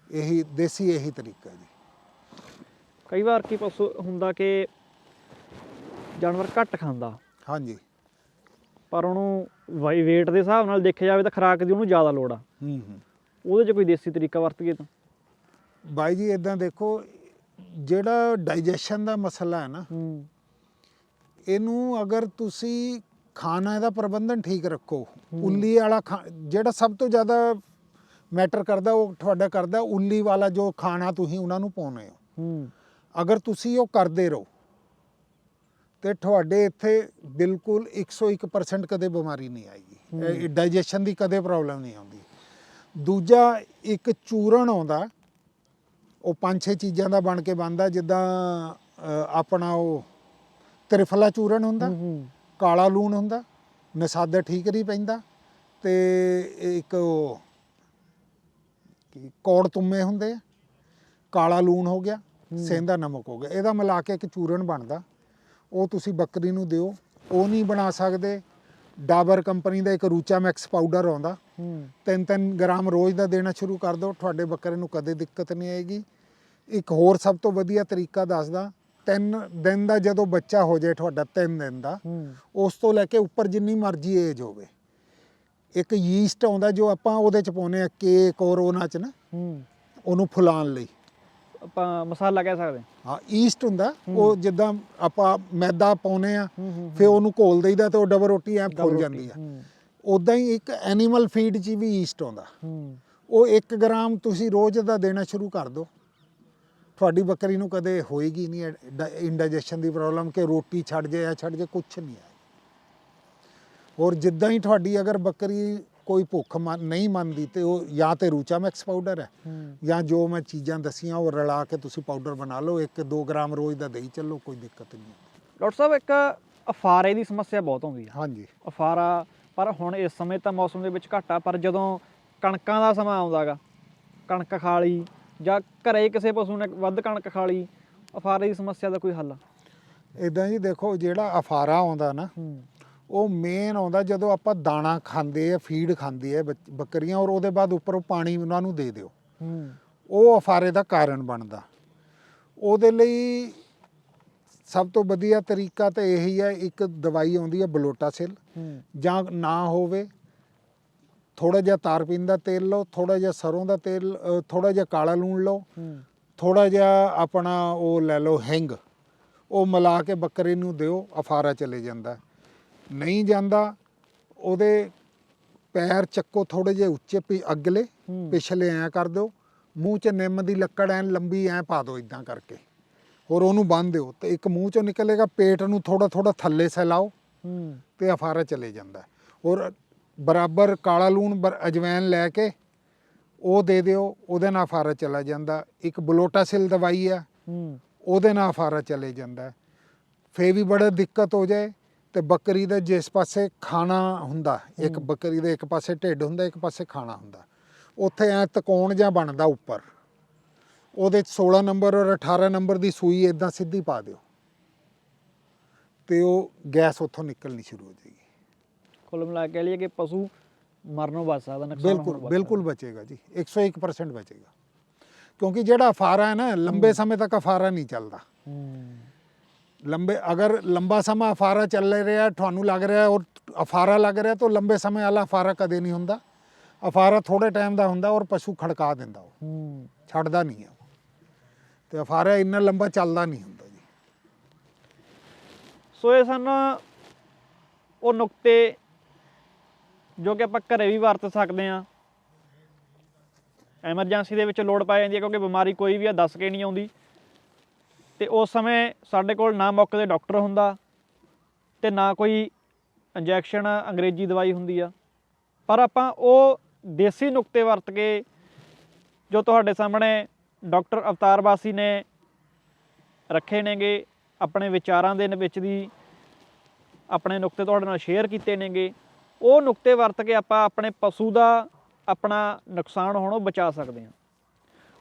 ਇਹੀ ਦੇਸੀ ਇਹੀ ਤਰੀਕਾ ਜੀ। ਕਈ ਵਾਰ ਕੀ ਪਸ਼ੂ ਹੁੰਦਾ ਕਿ ਜਾਨਵਰ ਘੱਟ ਖਾਂਦਾ। ਹਾਂਜੀ। ਪਰ ਉਹਨੂੰ ਵਾਈ weight ਦੇ ਹਿਸਾਬ ਨਾਲ ਦੇਖਿਆ ਜਾਵੇ ਤਾਂ ਖੁਰਾਕ ਦੀ ਉਹਨੂੰ ਜ਼ਿਆਦਾ ਲੋੜ ਆ। ਹੂੰ ਹੂੰ। ਉਹਦੇ 'ਚ ਕੋਈ ਦੇਸੀ ਤਰੀਕਾ ਵਰਤ ਗਏ ਤਾਂ? ਬਾਈ ਜੀ ਇਦਾਂ ਦੇਖੋ ਜਿਹੜਾ ਡਾਈਜੈਸ਼ਨ ਦਾ ਮਸਲਾ ਹੈ ਨਾ ਹੂੰ। ਇਹਨੂੰ ਅਗਰ ਤੁਸੀਂ ਖਾਣਾ ਇਹਦਾ ਪ੍ਰਬੰਧਨ ਠੀਕ ਰੱਖੋ ਉੱਲੀ ਵਾਲਾ ਜਿਹੜਾ ਸਭ ਤੋਂ ਜ਼ਿਆਦਾ ਮੈਟਰ ਕਰਦਾ ਉਹ ਤੁਹਾਡਾ ਕਰਦਾ ਉੱਲੀ ਵਾਲਾ ਜੋ ਖਾਣਾ ਤੁਸੀਂ ਉਹਨਾਂ ਨੂੰ ਪਾਉਨੇ ਹੋ। ਹੂੰ। ਅਗਰ ਤੁਸੀਂ ਉਹ ਕਰਦੇ ਰਹੋ ਤੇ ਤੁਹਾਡੇ ਇੱਥੇ ਬਿਲਕੁਲ 101% ਕਦੇ ਬਿਮਾਰੀ ਨਹੀਂ ਆਏਗੀ। ਡਾਈਜੈਸ਼ਨ ਦੀ ਕਦੇ ਪ੍ਰੋਬਲਮ ਨਹੀਂ ਆਉਂਦੀ। ਦੂਜਾ ਇੱਕ ਚੂਰਨ ਆਉਂਦਾ ਉਹ ਪੰਜ ਛੇ ਚੀਜ਼ਾਂ ਦਾ ਬਣ ਕੇ ਬਣਦਾ ਜਿੱਦਾਂ ਆਪਣਾ ਉਹ ਤ੍ਰਿਫਲਾ ਚੂਰਨ ਹੁੰਦਾ ਕਾਲਾ ਲੂਣ ਹੁੰਦਾ ਨਸਾਦਾ ਠੀਕ ਨਹੀਂ ਪੈਂਦਾ ਤੇ ਇੱਕ ਉਹ ਕੀ ਕੌੜ ਤੁੰਮੇ ਹੁੰਦੇ ਆ ਕਾਲਾ ਲੂਣ ਹੋ ਗਿਆ ਸੇਂਦਾ ਨਮਕ ਹੋ ਗਿਆ ਇਹਦਾ ਮਿਲਾ ਕੇ ਇੱਕ ਚੂਰਨ ਬਣਦਾ। ਉਹ ਤੁਸੀਂ ਬੱਕਰੀ ਨੂੰ ਦਿਓ ਉਹ ਨਹੀਂ ਬਣਾ ਸਕਦੇ। ਡਾਬਰ ਕੰਪਨੀ ਦਾ ਇੱਕ ਰੂਚਾ ਮੈਕਸ ਪਾਊਡਰ ਆਉਂਦਾ। ਹੂੰ। 3-3 ਗ੍ਰਾਮ ਰੋਜ਼ ਦਾ ਦੇਣਾ ਸ਼ੁਰੂ ਕਰ ਦਿਓ ਤੁਹਾਡੇ ਬੱਕਰੇ ਨੂੰ ਕਦੇ ਦਿੱਕਤ ਨਹੀਂ ਆਏਗੀ। ਇੱਕ ਹੋਰ ਸਭ ਤੋਂ ਵਧੀਆ ਤਰੀਕਾ ਦੱਸਦਾ ਤਿੰਨ ਦਿਨ ਦਾ ਜਦੋਂ ਬੱਚਾ ਹੋ ਜਾਏ ਤੁਹਾਡਾ 3 ਦਿਨ ਦਾ ਉਸ ਤੋਂ ਲੈ ਕੇ ਉੱਪਰ ਜਿੰਨੀ ਮਰਜ਼ੀ ਏਜ ਹੋਵੇ। ਇੱਕ ਯੀਸਟ ਆਉਂਦਾ ਜੋ ਆਪਾਂ ਉਹਦੇ ਚ ਪਾਉਨੇ ਆ ਕੇਕ ਔਰ ਉਹਨਾਂ ਚ ਨਾ ਹੂੰ। ਉਹਨੂੰ ਫੁਲਾਉਣ ਲਈ। ਆਪਾਂ ਮਸਾਲਾ ਕਹਿ ਸਕਦੇ ਹਾਂ। ਈਸਟ ਹੁੰਦਾ ਉਹ ਜਿੱਦਾਂ ਆਪਾਂ ਮੈਦਾ ਪਾਉਨੇ ਆ ਫਿਰ ਉਹਨੂੰ ਘੋਲ ਦਈਦਾ ਤੇ ਉਹ ਡਬਲ ਰੋਟੀ ਐ ਫੁੱਲ ਜਾਂਦੀ ਆ। ਉਦਾਂ ਹੀ ਇੱਕ ਐਨੀਮਲ ਫੀਡ 'ਚ ਵੀ ਈਸਟ ਆਉਂਦਾ। ਹੂੰ। ਉਹ 1 ਗ੍ਰਾਮ ਤੁਸੀਂ ਰੋਜ਼ ਦਾ ਦੇਣਾ ਸ਼ੁਰੂ ਕਰ ਦਿਓ। ਤੁਹਾਡੀ ਬੱਕਰੀ ਨੂੰ ਕਦੇ ਹੋਏਗੀ ਨਹੀਂ ਇੰਡਾਈਜੈਸ਼ਨ ਦੀ ਪ੍ਰੋਬਲਮ ਕਿ ਰੋਟੀ ਛੱਡ ਜਾਏ ਜਾਂ ਛੱਡ ਜਾਏ ਕੁਝ ਨਹੀਂ ਹੈ ਔਰ ਜਿੱਦਾਂ ਹੀ ਤੁਹਾਡੀ ਅਗਰ ਬੱਕਰੀ ਕੋਈ ਭੁੱਖ ਨਹੀਂ ਮੰਨਦੀ ਤੇ ਉਹ ਜਾਂ ਤੇ ਰੂਚਾ ਮੈਕਸ ਪਾਊਡਰ ਹੈ ਹੂੰ। ਜਾਂ ਜੋ ਮੈਂ ਚੀਜ਼ਾਂ ਦਸੀਆਂ ਉਹ ਰਲਾ ਕੇ ਤੁਸੀਂ ਪਾਊਡਰ ਬਣਾ ਲਓ 1-2 ਗ੍ਰਾਮ ਰੋਜ਼ ਦਾ ਦੇਈ ਚੱਲੋ ਕੋਈ ਦਿੱਕਤ ਨਹੀਂ ਡਾਕਟਰ ਸਾਹਿਬ ਇੱਕ ਅਫਾਰੇ ਦੀ ਸਮੱਸਿਆ ਬਹੁਤ ਆਉਂਦੀ ਆ ਹਾਂਜੀ। ਅਫਾਰਾ ਪਰ ਹੁਣ ਇਸ ਸਮੇਂ ਤਾਂ ਮੌਸਮ ਦੇ ਵਿੱਚ ਘੱਟ ਪਰ ਜਦੋਂ ਕਣਕਾਂ ਦਾ ਸਮਾਂ ਆਉਂਦਾਗਾ ਕਣਕ ਖਾ ਲਈ ਜਾਂ ਘਰੇ ਕਿਸੇ ਪਸ਼ੂ ਨੇ ਵੱਧ ਕਣਕ ਖਾ ਲਈ ਅਫਾਰੇ ਦੀ ਸਮੱਸਿਆ ਦਾ ਕੋਈ ਹੱਲ? ਇਦਾਂ ਜੀ ਦੇਖੋ ਜਿਹੜਾ ਅਫਾਰਾ ਆਉਂਦਾ ਨਾ ਹੂੰ। ਉਹ ਮੇਨ ਆਉਂਦਾ ਜਦੋਂ ਆਪਾਂ ਦਾਣਾ ਖਾਂਦੇ ਆ ਫੀਡ ਖਾਂਦੇ ਆ ਬੱਕਰੀਆਂ ਔਰ ਉਹਦੇ ਬਾਅਦ ਉੱਪਰੋਂ ਪਾਣੀ ਉਹਨਾਂ ਨੂੰ ਦੇ ਦਿਓ। ਉਹ ਅਫਾਰੇ ਦਾ ਕਾਰਨ ਬਣਦਾ। ਉਹਦੇ ਲਈ ਸਭ ਤੋਂ ਵਧੀਆ ਤਰੀਕਾ ਤਾਂ ਇਹੀ ਹੈ ਇੱਕ ਦਵਾਈ ਆਉਂਦੀ ਹੈ ਬਲੋਟਾਸਿਲ। ਹੂੰ। ਜਾਂ ਨਾ ਹੋਵੇ ਥੋੜਾ ਜਿਹਾ ਤਾਰਪੀਨ ਦਾ ਤੇਲ ਲਓ ਥੋੜਾ ਜਿਹਾ ਸਰੋਂ ਦਾ ਤੇਲ ਥੋੜਾ ਜਿਹਾ ਕਾਲਾ ਲੂਣ ਲਓ ਥੋੜਾ ਜਿਹਾ ਆਪਣਾ ਉਹ ਲੈ ਲਓ ਹਿੰਗ। ਉਹ ਮਿਲਾ ਕੇ ਬੱਕਰੇ ਨੂੰ ਦਿਓ ਅਫਾਰਾ ਚਲੇ ਜਾਂਦਾ। ਨਹੀਂ ਜਾਂਦਾ ਉਹਦੇ ਪੈਰ ਚੱਕੋ ਥੋੜੇ ਜਿਹਾ ਉੱਚੇ ਪਿ- ਅਗਲੇ। ਪਿਛਲੇ ਐ ਕਰ ਦਿਓ ਮੂੰਹ 'ਚ ਨਿੰਮ ਦੀ ਲੱਕੜ ਐ ਲੰਬੀ ਐ ਪਾ ਦਿਓ ਇਦਾਂ ਕਰਕੇ ਔਰ ਉਹਨੂੰ ਬੰਨ ਦਿਓ ਤੇ ਇੱਕ ਮੂੰਹ 'ਚੋਂ ਨਿਕਲੇਗਾ ਪੇਟ ਨੂੰ ਥੋੜਾ ਥੋੜਾ ਥੱਲੇ ਸਹਿਲਾਓ ਤੇ ਅਫਾਰਾ ਚਲੇ ਜਾਂਦਾ। ਔਰ ਬਰਾਬਰ ਕਾਲਾ ਲੂਣ ਅਜਵੈਨ ਲੈ ਕੇ ਉਹ ਦੇ ਦਿਓ ਉਹਦੇ ਨਾਲ ਅਫਾਰਾ ਚਲਾ ਜਾਂਦਾ ਇੱਕ ਬਲੋਟਾਸਿਲ ਦਵਾਈ ਆ ਉਹਦੇ ਨਾਲ ਅਫਾਰਾ ਚਲੇ ਜਾਂਦਾ। ਫੇ ਵੀ ਬੜਾ ਦਿੱਕਤ ਹੋ ਜਾਏ ਤੇ ਬੱਕਰੀ ਦੇ ਜਿਸ ਪਾਸੇ ਖਾਣਾ ਹੁੰਦਾ ਇੱਕ ਬੱਕਰੀ ਦੇ ਇੱਕ ਪਾਸੇ ਢਿੱਡ ਹੁੰਦਾ ਇੱਕ ਪਾਸੇ ਖਾਣਾ ਹੁੰਦਾ। ਉੱਥੇ ਐ ਤਕੋਣ ਜਿਹਾ ਬਣਦਾ ਉੱਪਰ। ਉਹਦੇ 'ਚ 16 ਨੰਬਰ ਔਰ 18 ਨੰਬਰ ਦੀ ਸੂਈ ਇਦਾਂ ਸਿੱਧੀ ਪਾ ਦਿਓ। ਤੇ ਉਹ ਗੈਸ ਉੱਥੋਂ ਨਿਕਲਣੀ ਸ਼ੁਰੂ ਹੋ ਜਾਏਗੀ। ਕੁੱਲ ਮਿਲਾ ਕੇ ਲਈਏ ਕਿ ਪਸ਼ੂ ਮਰਨੋਂ ਬਚ ਸਕਦਾ ਨੁਕਸਾਨ ਬਿਲਕੁਲ ਬਿਲਕੁਲ ਬਚੇਗਾ ਜੀ। 101% ਬਚੇਗਾ। ਕਿਉਂਕਿ ਜਿਹੜਾ ਅਫਾਰਾ ਹੈ ਨਾ ਲੰਬੇ ਸਮੇਂ ਤੱਕ ਅਫਾਰਾ ਨਹੀਂ ਚੱਲਦਾ। ਹੂੰ। ਲੰਬੇ ਅਗਰ ਲੰਬਾ ਸਮਾਂ ਅਫਾਰਾ ਚੱਲ ਰਿਹਾ ਤੁਹਾਨੂੰ ਲੱਗ ਰਿਹਾ ਔਰ ਅਫਾਰਾ ਲੱਗ ਰਿਹਾ ਤਾਂ ਲੰਬੇ ਸਮੇਂ ਵਾਲਾ ਅਫਾਰਾ ਕਦੇ ਨਹੀਂ ਹੁੰਦਾ। ਅਫਾਰਾ ਥੋੜੇ ਟਾਈਮ ਦਾ ਹੁੰਦਾ ਔਰ ਪਸ਼ੂ ਖੜਕਾ ਦਿੰਦਾ ਉਹ। ਛੱਡਦਾ ਨਹੀਂ ਹੈ। ਤੇ ਅਫਾਰਾ ਇੰਨਾ ਲੰਬਾ ਚੱਲਦਾ ਨਹੀਂ ਹੁੰਦਾ ਜੀ। ਸੋ ਇਹ ਸਨ ਉਹ ਨੁਕਤੇ ਜੋ ਕਿ ਆਪਾਂ ਘਰੇ ਵੀ ਵਰਤ ਸਕਦੇ ਆ ਐਮਰਜੈਂਸੀ ਦੇ ਵਿੱਚ ਲੋੜ ਪੈ ਜਾਂਦੀ ਹੈ ਕਿਉਂਕਿ ਬਿਮਾਰੀ ਕੋਈ ਵੀ ਆ ਦੱਸ ਕੇ ਨਹੀਂ ਆਉਂਦੀ। ਤੇ ਉਸ ਸਮੇਂ ਸਾਡੇ ਕੋਲ ਨਾ ਮੌਕੇ ਦੇ ਡਾਕਟਰ ਹੁੰਦਾ ਤੇ ਨਾ ਕੋਈ ਇੰਜੈਕਸ਼ਨ ਅੰਗਰੇਜ਼ੀ ਦਵਾਈ ਹੁੰਦੀ ਆ। ਪਰ ਆਪਾਂ ਉਹ ਦੇਸੀ ਨੁਕਤੇ ਵਰਤ ਕੇ ਜੋ ਤੁਹਾਡੇ ਸਾਹਮਣੇ ਡਾਕਟਰ ਅਵਤਾਰ ਬਾਸੀ ਨੇ ਰੱਖੇ ਨੇਗੇ, ਆਪਣੇ ਵਿਚਾਰਾਂ ਦੇ ਵਿੱਚ ਦੀ ਆਪਣੇ ਨੁਕਤੇ ਤੁਹਾਡੇ ਨਾਲ ਸ਼ੇਅਰ ਕੀਤੇ ਨੇਗੇ, ਉਹ ਨੁਕਤੇ ਵਰਤ ਕੇ ਆਪਾਂ ਆਪਣੇ ਪਸ਼ੂ ਦਾ ਆਪਣਾ ਨੁਕਸਾਨ ਹੋਣੋਂ ਬਚਾ ਸਕਦੇ ਹਾਂ।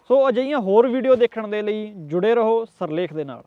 ਸੋ ਅਜਿਹੀਆਂ ਹੋਰ ਵੀਡੀਓ ਦੇਖਣ ਦੇ ਲਈ ਜੁੜੇ ਰਹੋ ਸਰਲੇਖ ਦੇ ਨਾਲ।